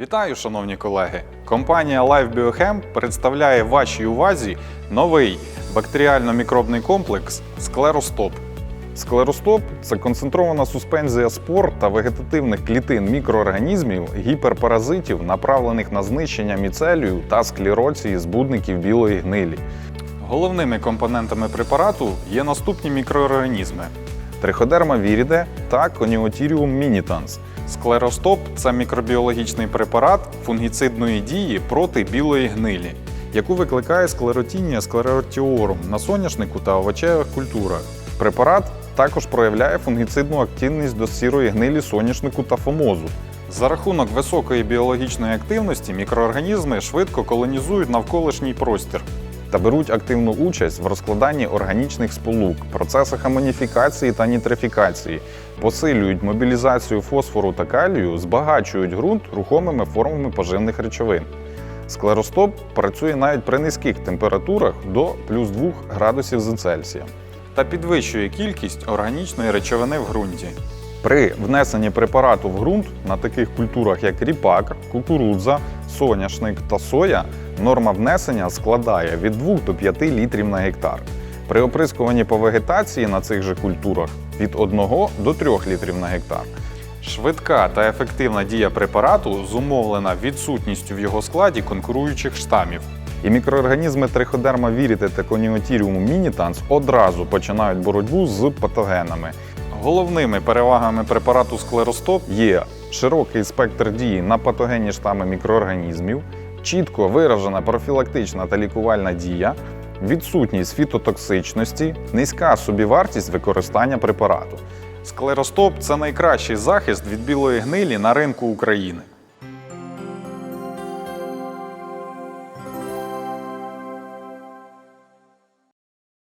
Вітаю, шановні колеги! Компанія Life Biochem представляє вашій увазі новий бактеріально-мікробний комплекс Склеростоп. Склеростоп це концентрована суспензія спор та вегетативних клітин мікроорганізмів, гіперпаразитів, направлених на знищення міцелію та склероції збудників білої гнилі. Головними компонентами препарату є наступні мікроорганізми: Триходерма віріде та Coniotherium minitans. Склеростоп це мікробіологічний препарат фунгіцидної дії проти білої гнилі, яку викликає склеротінія склеротіорум на соняшнику та овочевих культурах. Препарат також проявляє фунгіцидну активність до сірої гнилі соняшнику та фомозу. За рахунок високої біологічної активності мікроорганізми швидко колонізують навколишній простір та беруть активну участь в розкладанні органічних сполук, процесах амоніфікації та нітрифікації, посилюють мобілізацію фосфору та калію, збагачують ґрунт рухомими формами поживних речовин. Склеростоп працює навіть при низьких температурах до плюс 2 градусів за Цельсієм та підвищує кількість органічної речовини в ґрунті. При внесенні препарату в ґрунт на таких культурах, як ріпак, кукурудза, соняшник та соя, норма внесення складає від 2 до 5 літрів на гектар. При оприскуванні по вегетації на цих же культурах від 1 до 3 літрів на гектар. Швидка та ефективна дія препарату зумовлена відсутністю в його складі конкуруючих штамів. І мікроорганізми триходерма віріте та Coniotherium minitans одразу починають боротьбу з патогенами. Головними перевагами препарату склеростоп є широкий спектр дії на патогенні штами мікроорганізмів, чітко виражена профілактична та лікувальна дія, відсутність фітотоксичності, низька собівартість використання препарату. Склеростоп це найкращий захист від білої гнилі на ринку України.